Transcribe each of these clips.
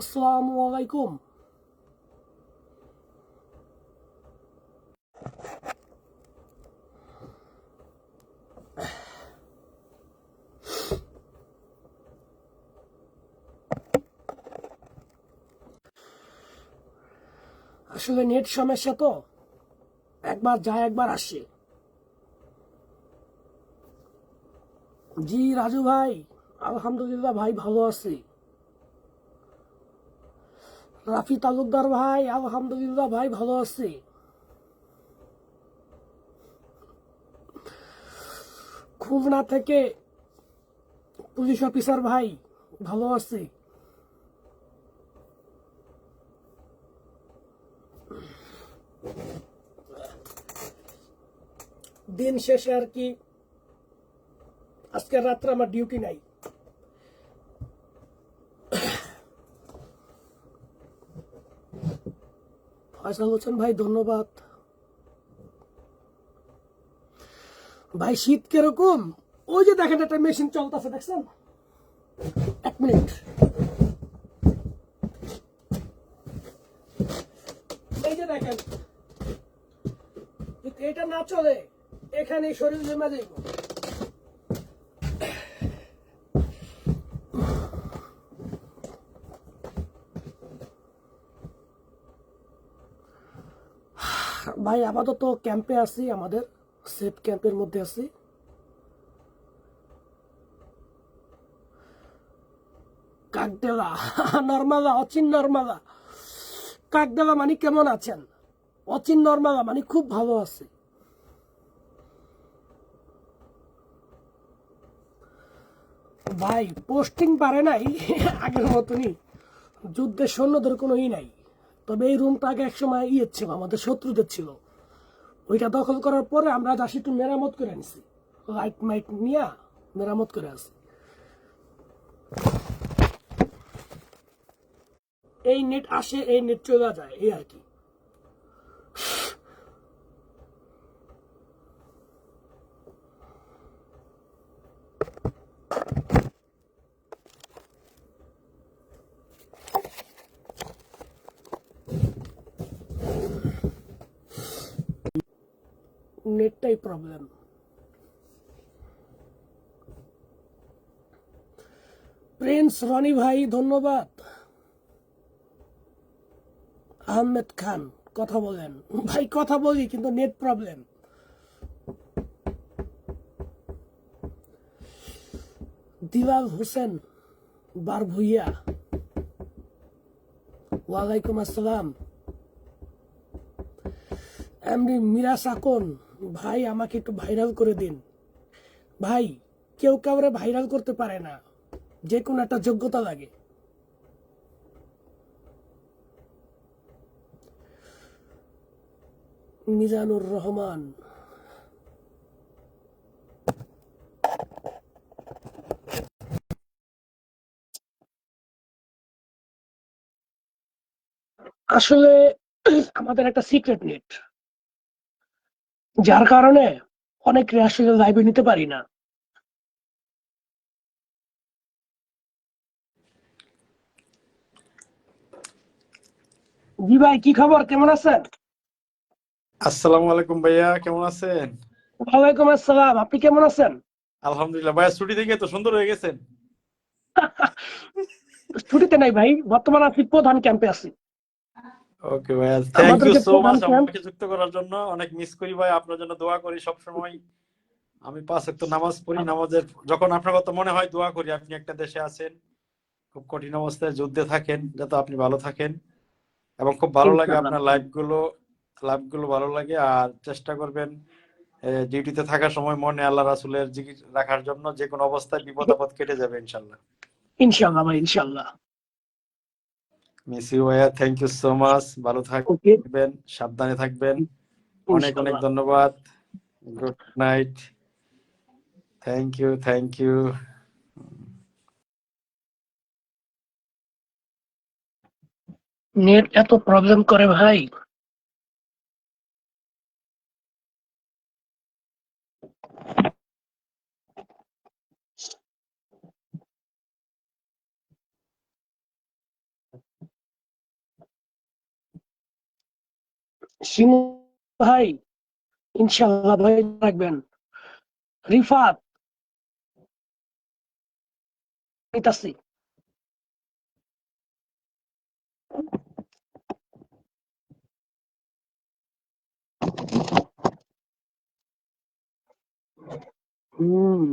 আসসালামু আলাইকুম আসলে নেট সমস্যা তো। একবার যায়, একবার আসে। জি, রাজু ভাই, আলহামদুলিল্লাহ ভাই ভালো আছি। রাফি তালুকদার ভাই, আলহামদুলিল্লাহ ভাই ভালো আছি। খুলনা থেকে পুলিশ অফিসার ভাই ভালো আছি। দিন শেষে আর কি আজকের রাত্রে আমার ডিউটি নাই। ফয়সাল হোসেন ভাই, ধন্যবাদ। ভাই, শীত কীরকম? ওই যে দেখেন, একটা মেশিন চলতেছে, দেখছেন? এক মিনিট। এই যে দেখেন এটা না চলে এখানে শরীর জমা যাইব। ভাই, আপাতত ক্যাম্পে আছি, আমাদের সেফ ক্যাম্পের মধ্যে আছি। কাকডেলা নর্মালা, অচিন নর্মালা। কাকডেলা মানে কেমন আছেন? অচিন নর্মালা মানে খুব ভালো আছে। ভাই পোস্টিং পারে নাই আগের মতনই। যুদ্ধের সৈন্যদের কোনো ই নাই। তবে এই রুমটা আগে একসময় ইয়ে ছিল, আমাদের শত্রুদের ছিল। ওইটা দখল করার পরে আমরা যাচ্ছি একটু মেরামত করে আনছি। লাইট মাইট নিয়ে মেরামত করে আসি এই নেট আসে, এই নেট চলে যায়, এই আর কি। নেটটাই প্রবলেম প্রিন্স রনি ভাই, ধন্যবাদ। আহমেদ খান, কথা বলেন। ভাই, কথা বলি, কিন্তু নেট প্রবলেম দিলাল হোসেন, বার ভুইয়া। ওয়ালাইকুম আসসালাম। এমনি মিরা সাকন ভাই, আমাকে একটু ভাইরাল করে দিন। ভাই, কেউ কাউরে ভাইরাল করতে পারে না। যে কোনো একটা যোগ্যতা লাগে। মিজানুর রহমান। আসলে আমাদের একটা সিক্রেট নেট যার কারণে অনেক আসলে লাইভে নিতে পারি না। জি ভাই কি খবর? কেমন আছেন? আসসালামু আলাইকুম ভাইয়া কেমন আছেন? ওয়ালাইকুম আসসালাম আপনি কেমন আছেন? আলহামদুলিল্লাহ ভাইয়া ছুটি থেকে তো সুন্দর হয়ে গেছেন। ছুটিতে নাই ভাই বর্তমানে আছি প্রধান ক্যাম্পে আছি। ওকে ভাইয়া থ্যাংক ইউ সো মাচ আমাকে যুক্ত করার জন্য। অনেক মিস করি ভাই আপনার জন্য দোয়া করি সব সময় আমি পাঁচ ওয়াক্ত নামাজ পড়ি নামাজের যখন আপনার কথা মনে হয় দোয়া করি আপনি একটা দেশে আছেন খুব কঠিন অবস্থায় যুদ্ধে থাকেন যাতে আপনি ভালো থাকেন। এবং খুব ভালো লাগে আপনার লাইভগুলো লাইভগুলো ভালো লাগে। আর চেষ্টা করবেন ডিউটিতে থাকার সময় মনে আল্লাহ রাসুলের জিকির রাখার জন্য যে কোনো অবস্থায় বিপদ আপদ কেটে যাবে ইনশাল্লাহ ইনশাল্লাহ ভাই ইনশাল্লাহ মিস ইউ ভাইয়া। থ্যাংক ইউ সো মাচ ভালো থাকবেন সাবধানে থাকবেন। অনেক অনেক ধন্যবাদ। Good night thank you thank you net এত প্রবলেম করে ভাই। সিমু ভাই ইনশাল্লাহ ভাই রাখবেন রিফাত নিতাছি হুম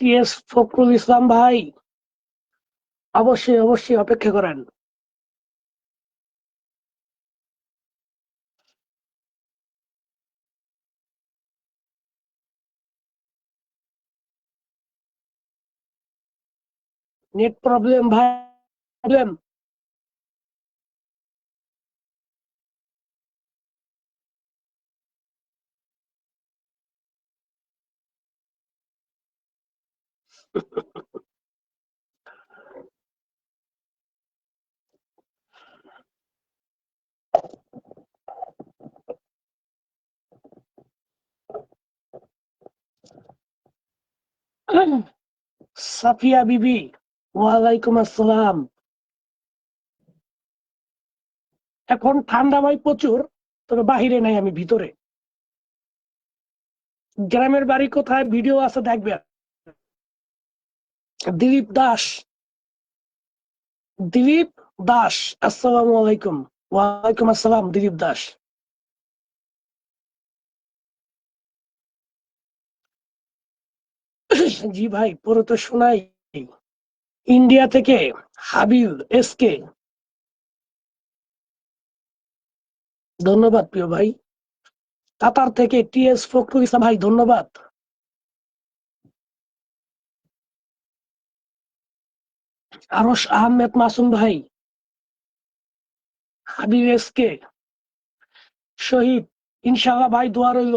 টিএস ফখরুল ইসলাম ভাই অবশ্যই অবশ্যই অপেক্ষা করেন। নেট প্রবলেম ভাই প্রবলেম। সাফিয়া বিবি, ওয়ালাইকুম আসসালাম। এখন ঠান্ডা ভাই প্রচুর, তবে বাহিরে নাই আমি, ভিতরে। গ্রামের বাড়ি কোথায়, ভিডিও আছে, দেখবেন। দিলীপ দাস দিলীপ দাস আসসালামু আলাইকুম ওয়ালাইকুম আসসালাম দিলীপ দাস জি ভাই, পুরো তো শোনাই। ইন্ডিয়া থেকে হাবিল এসকে ধন্যবাদ প্রিয় ভাই। কাতার থেকে টিএস ফখরুল ইসলাম ভাই, ধন্যবাদ। আরস আহমেদ মাসুম ভাই, হাবিব এসকে, শহীদ, ইনশাআল্লাহ ভাই দোয়া রইল।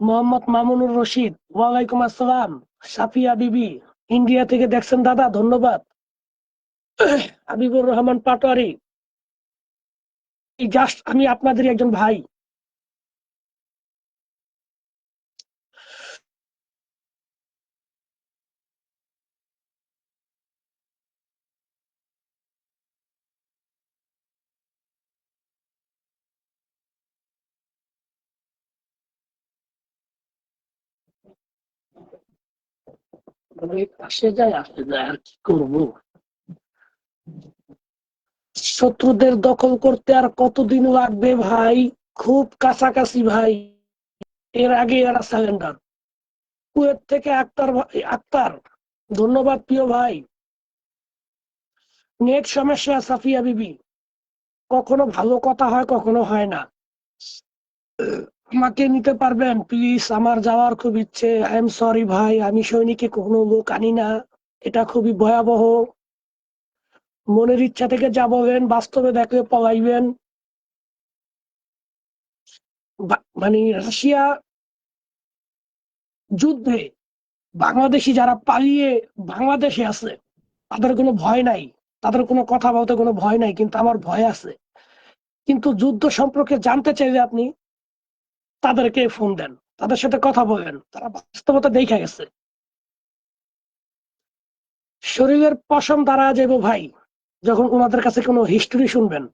মোহাম্মদ মামুনুর রশিদ, ওয়ালাইকুম আসসালাম। সাফিয়া বিবি, ইন্ডিয়া থেকে দেখছেন দাদা, ধন্যবাদ। হাবিবুর রহমান পাটোয়ারি জাস্ট আমি আপনাদের একজন ভাই। আসে যায় আসে যায়, আর কি করব? শত্রুদের দখল করতে আর কতদিন লাগবে ভাই? খুব কাছাকাছি ভাই। এর আগে এরা স্যালেন্ডার কুয়েত থেকে আক্তার আক্তার। ধন্যবাদ প্রিয় ভাই। নেট সমস্যা, সাফিয়া বিবি। কখনো ভালো কথা হয়, কখনো হয় না। আমাকে নিতে পারবেন? প্লিজ আমার যাওয়ার খুব ইচ্ছে। আই এম সরি ভাই। আমি সৈনিকে কোনো লোক আনি না। এটা খুবই ভয়াবহ। মনের ইচ্ছা থেকে যা বলেন বাস্তবে দেখলে পলাইবেন। মানে রাশিয়া যুদ্ধে বাংলাদেশি যারা পালিয়ে বাংলাদেশে আছে, তাদের কোনো ভয় নাই। তাদের কোনো কথা বলতে কোনো ভয় নাই, কিন্তু আমার ভয় আছে। কিন্তু যুদ্ধ সম্পর্কে জানতে চাইলে আপনি তাদেরকে ফোন দেন, তাদের সাথে কথা বলেন, তারা বাস্তবতা দেখা গেছে। শরীরের পশম দ্বারা যাব ভাই, যখন ওনাদের কাছে কোনো হিস্টোরি শুনবেন।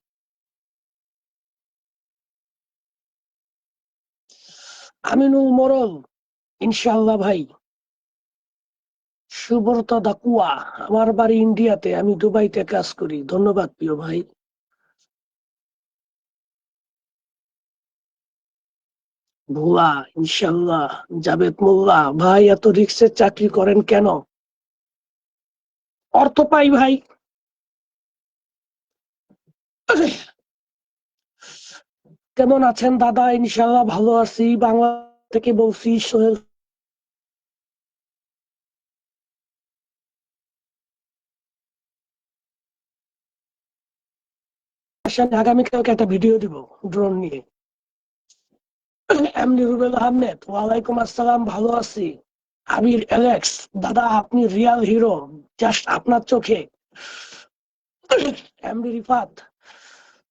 আমিনুল মরল ইনশাল্লাহ ভাই, সুব্রত দাকুয়া আমার বাড়ি ইন্ডিয়াতে, আমি দুবাইতে কাজ করি। ধন্যবাদ প্রিয় ভাই। ভুয়া ইনশাল্লাহ জাবেদ মোল্লা, ভাই, এত রিক্সের চাকরি করেন কেন? অর্থ পাই, ভাই। কেমন আছেন, দাদা? ইনশাল্লাহ ভালো আছি। বাংলা থেকে বলছি, সোহেল আগামীকালকে একটা ভিডিও দিব, ড্রোন নিয়ে। রুবেল আহমেদ ওয়ালাইকুম আসসালাম ভালো আছি। আবির অ্যালেক্স দাদা, আপনি রিয়াল হিরো, জাস্ট আপনার চোখে। এমডি রিফাত।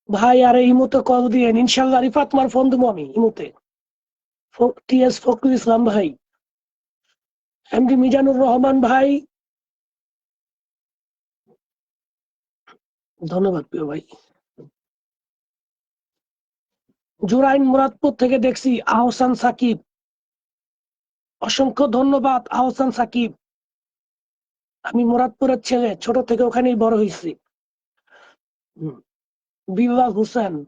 ভাই, আরে, ইমুতে কল দিয়ে ইনশাল্লাহ রিফাত তোমার ফোন দেবো আমি ইমুতে। টিএস ফখরুল ইসলাম ভাই। এমডি মিজানুর রহমান ভাই। ধন্যবাদ প্রিয় ভাই। জুরাইন মুরাদপুর থেকে দেখছি আহসান সাকিব। অসংখ্য ধন্যবাদ আহসান সাকিব। আমি মুরাদপুরের ছেলে, ছোট থেকে ওখানেই বড় হয়েছি। বিল্লাল হোসেন,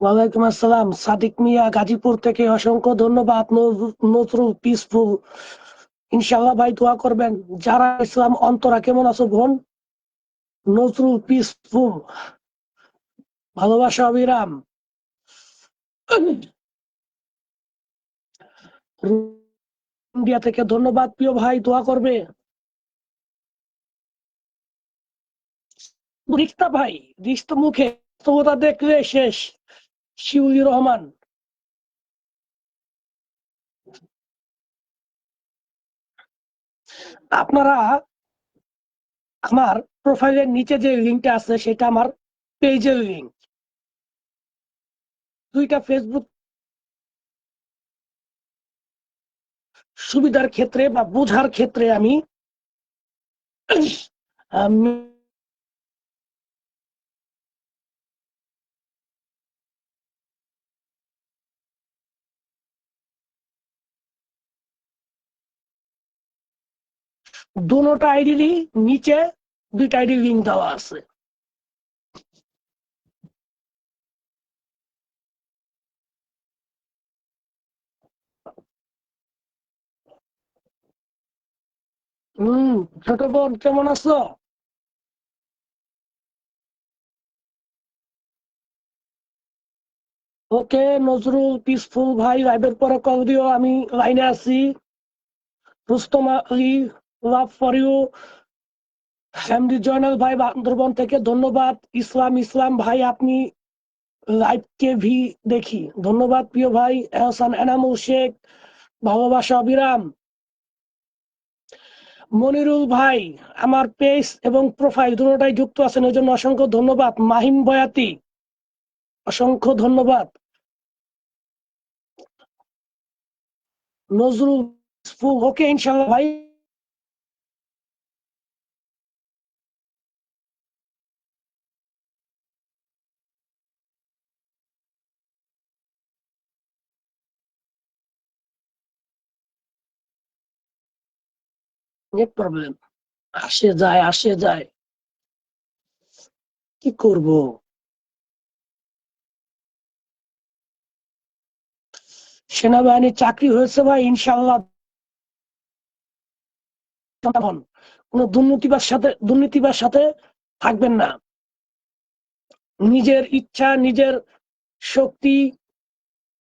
ওয়ালাইকুম আসসালাম। সাদিক মিয়া, গাজীপুর থেকে অসংখ্য ধন্যবাদ। নজ- নজরুল পিসফুল ইনশাল্লাহ ভাই দোয়া করবেন। যারা ইসলাম অন্তরা কেমন আছো বোন? নজরুল পিসফুল, ভালোবাসা অবিরাম। ইন্ডিয়া থেকে ধন্যবাদ, প্রিয় ভাই, দোয়া করবে। রিক্তা ভাই, রিক্ত মুখে বাস্তবতা দেখলে শেষ। শিউলি রহমান। আপনারা আমার প্রোফাইলের নিচে যে লিঙ্কটা আছে, সেটা আমার পেজের লিঙ্ক দুইটা ফেসবুক সুবিধার ক্ষেত্রে বা বোঝার ক্ষেত্রে আমি দুটা আইডিরই নিচে দুইটা আইডি লিঙ্ক দেওয়া আছে। হম ছোট বোন, কেমন আছো? ওকে, নজরুল পিসফুল ভাই লাইভের পরে কল দিও, আমি লাইনে আছি। Rustam Ali love for you MD Joynal ভাই, বান্দরবন থেকে ধন্যবাদ। ইসলাম ইসলাম ভাই, আপনি লাইভ কে ভি দেখি। ধন্যবাদ, প্রিয় ভাই, এহসান, এনামুল শেখ, ভালোবাসা, অবিরাম। মনিরুল ভাই, আমার পেজ এবং প্রোফাইল দুটোটাই যুক্ত আছেন ওই জন্য অসংখ্য ধন্যবাদ। মাহিম বয়াতি, অসংখ্য ধন্যবাদ। নজরুল ওকে ইনশাল্লাহ ভাই। নেট প্রবলেম আসে যায় আসে যায়। কি করব? সেনাবাহিনীর চাকরি হয়েছে ভাই ইনশাল্লাহ কোন দুর্নীতিবার সাথে দুর্নীতিবার সাথে থাকবেন না। নিজের ইচ্ছা, নিজের শক্তি,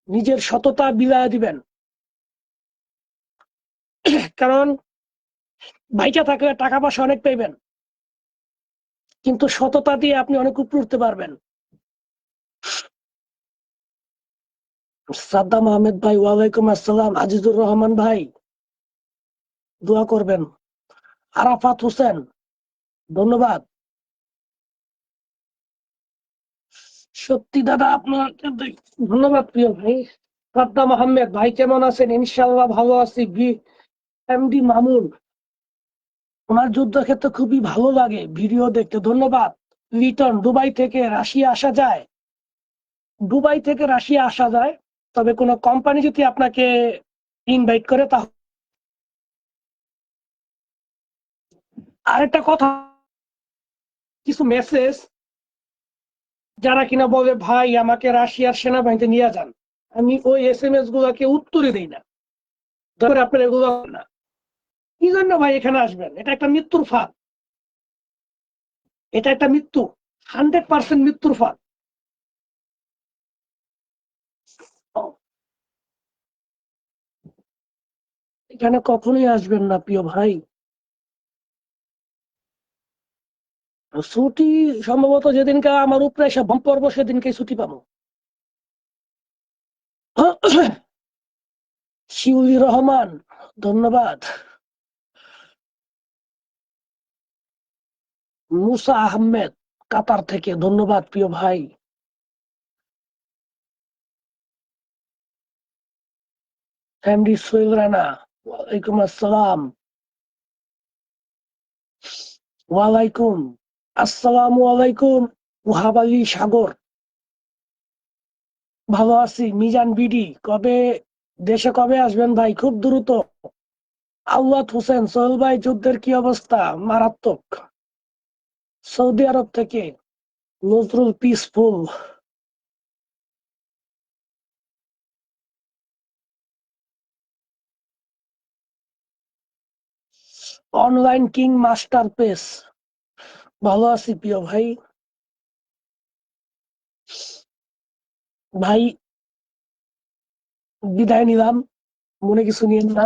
নিজের সততা বিলায় দিবেন। কারণ ভাইটা থাকলে টাকা পয়সা অনেক পাইবেন। কিন্তু সততা দিয়ে আপনি অনেক উপরে উঠতে পারবেন। সাদ্দাম আহমেদ ভাই, ওয়ালাইকুম আসসালাম। আজিজুর রহমান ভাই, দোয়া করবেন। আরাফাত হোসেন, ধন্যবাদ। সত্যি দাদা, আপনাকে ধন্যবাদ প্রিয় ভাই। সাদ্দাম আহমেদ ভাই, কেমন আছেন? ইনশাল্লাহ ভালো আছি। এমডি মামুন। ওনার যুদ্ধক্ষেত্র খুবই ভালো লাগে ভিডিও দেখতে। ধন্যবাদ। লিটন দুবাই থেকে রাশিয়া আসা যায়। দুবাই থেকে রাশিয়া আসা যায়। তবে কোনো কোম্পানি যদি আপনাকে ইনভাইট করে তাহলে আরেকটা কথা, কিছু মেসেজ যারা কিনা বলে, ভাই, আমাকে রাশিয়ার সেনাবাহিনীতে নিয়ে যান। আমি ওই এস এম এস গুলাকে উত্তরে দিই না। ধরে আপনার এগুলো না কি জন্য ভাই এখানে আসবেন? এটা একটা মৃত্যুর ফাঁদ। এটা একটা মৃত্যু। হান্ড্রেড পার্সেন্ট মৃত্যুর ফাঁদ। এখানে কখনোই আসবেন না, প্রিয় ভাই। ছুটি সম্ভবত যেদিনকে আমার উপরে এসে বম পড়ব সেদিনকে ছুটি পাবো। শিউলি রহমান, ধন্যবাদ। মুসা আহমেদ, কাতার থেকে। ধন্যবাদ, প্রিয় ভাই। ফ্যামিলি সোহেল রানা, ওয়ালাইকুম আসসালাম। ওয়ালাইকুম আলাইকুম সাগর। ভালো আছি, মিজান বিডি। কবে, দেশে কবে আসবেন ভাই? খুব দ্রুত। আউয়াত হোসেন, সোহেল ভাই, যুদ্ধের কি অবস্থা? মারাত্মক। সৌদি আরব থেকে Nazrul peaceful online king master piece. ভালো আছি প্রিয় ভাই। ভাই, বিদায় নিলাম। মনে কিছু নিয়েন না।